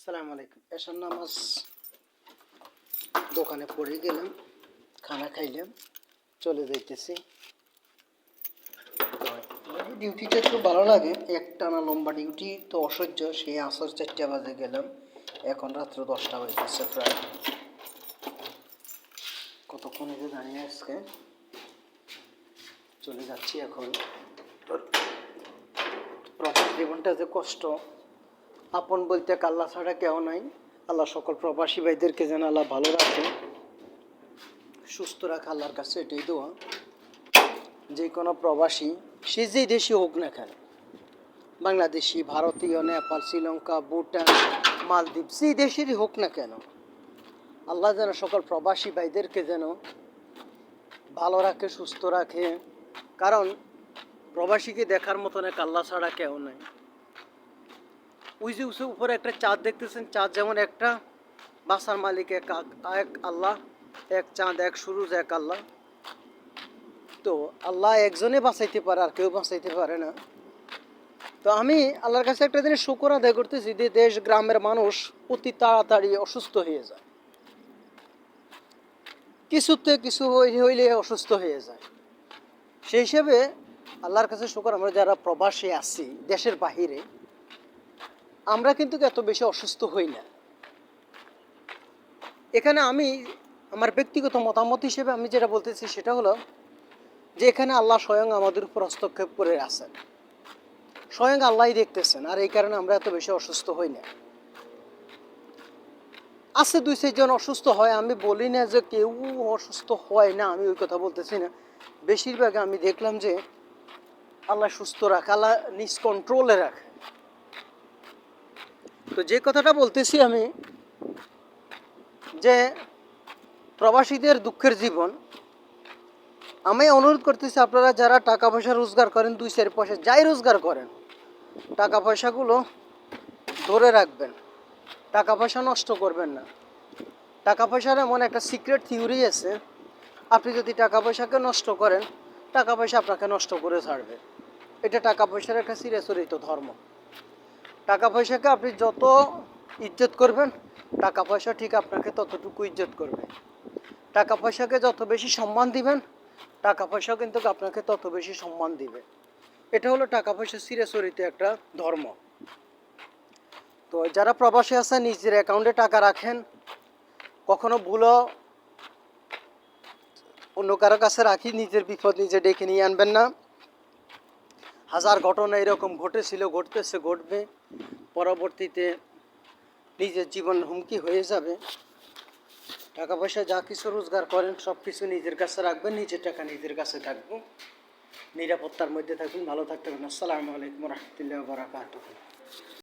আসসালামু আলাইকুম। এসার নামাজ দোকানে পড়ে গেলাম, খানা খাইলাম, চলে যাইতেছি। ডিউটিটা একটু ভালো লাগে, একটানা লম্বা ডিউটি তো অসহ্য, সেই আসর চারটা বাজে গেলাম, এখন রাত্র দশটা বাজতেছে প্রায়। কতক্ষণ যে দাঁড়িয়ে আজকে? চলে যাচ্ছি এখন। প্রবাস জীবনটা যে কষ্ট আপন বলতে আল্লাহ ছাড়া কেউ নাই। আল্লাহ সকল প্রবাসী ভাইদেরকে যেন আল্লাহ ভালো রাখে, সুস্থ রাখে আল্লাহর কাছে এটাই দোয়া। যে কোনো প্রবাসী, সে যেই দেশই হোক না কেন, বাংলাদেশি, ভারতীয়, নেপাল, শ্রীলঙ্কা, ভুটান, মালদ্বীপ, যেই দেশেরই হোক না কেন, আল্লাহ যেন সকল প্রবাসী ভাইদেরকে যেন ভালো রাখে, সুস্থ রাখে। কারণ প্রবাসীকে দেখার মতন এক আল্লাহ ছাড়া কেউ নাই। ওই যে উপরে একটা চাঁদ দেখতেছেন? চাঁদ যেমন একটা বাসার মালিক এক এক আল্লাহ, এক চাঁদ, এক সুরুজ, এক আল্লাহ। তো আল্লাহ একজনে বাঁচাইতে পারে আর কেউ বাঁচাইতে পারে না। তো আমি আল্লাহর কাছে একটা জিনিস শুকর আদায় করতেছি যে দেশ, গ্রামের মানুষ অতি তাড়াতাড়ি অসুস্থ হয়ে যায়। কিছুতে কিছু হইলে অসুস্থ হয়ে যায়। সেই হিসেবে আল্লাহর কাছে শুকর, আমরা যারা প্রবাসী আছি, দেশের বাহিরে আমরা কিন্তু এত বেশি অসুস্থ হই না। এখানে আমি আমার ব্যক্তিগত মতামত হিসেবে আমি যেটা বলতেছি সেটা হলো যে এখানে আল্লাহ স্বয়ং আমাদের উপর হস্তক্ষেপ করে আছেন। স্বয়ং আল্লাহই দেখতেছেন আর এই কারণে আমরা এত বেশি অসুস্থ হই না। আছে দুই চারজন অসুস্থ হয়, আমি বলি না যে কেউ অসুস্থ হয় না, আমি ওই কথা বলতেছি না। বেশিরভাগ আমি দেখলাম যে আল্লাহ সুস্থ রাখে, আল্লাহ নিজ কন্ট্রোলে রাখে। তো যে কথাটা বলতেছি আমি, যে প্রবাসীদের দুঃখের জীবন, আমি অনুরোধ করতেছি আপনারা যারা টাকা পয়সা রোজগার করেন, দুই চার পয়সা যাই রোজগার করেন, টাকা পয়সাগুলো ধরে রাখবেন। টাকা পয়সা নষ্ট করবেন না। টাকা পয়সার এমন একটা সিক্রেট থিওরি আছে, আপনি যদি টাকা পয়সাকে নষ্ট করেন, টাকা পয়সা আপনাকে নষ্ট করে ছাড়বে। এটা টাকা পয়সার একটা চিরাচরিত ধর্ম। টাকা পয়সাকে আপনি যত ইজ্জত করবেন টাকা পয়সা ঠিক আপনাকে ততটুকু ইজ্জত করবে। টাকা পয়সাকে যত বেশি সম্মান দিবেন টাকা পয়সাও কিন্তু আপনাকে তত বেশি সম্মান দিবে। এটা হলো টাকা পয়সা চিরাচরিত একটা ধর্ম। তো যারা প্রবাসী আছে নিজের অ্যাকাউন্টে টাকা রাখেন, কখনো ভুলো অন্য কারও কাছে রাখি, নিজের বিপদ নিজে ডেকে নিয়ে আনবেন না। হাজার ঘটনা এরকম ঘটেছিল, ঘটতেছে, ঘটবে। পরবর্তীতে নিজের জীবন হুমকি হয়ে যাবে। টাকা পয়সা যা কিছু রোজগার করেন, সব কিছু নিজের কাছে রাখবেন, নিজের টাকা নিজের কাছে থাকব। নিরাপত্তার মধ্যে থাকবেন ভালো থাকতে পারেন আসসালামু আলাইকুম রহমতুল্লাহ বারাকাতুহ।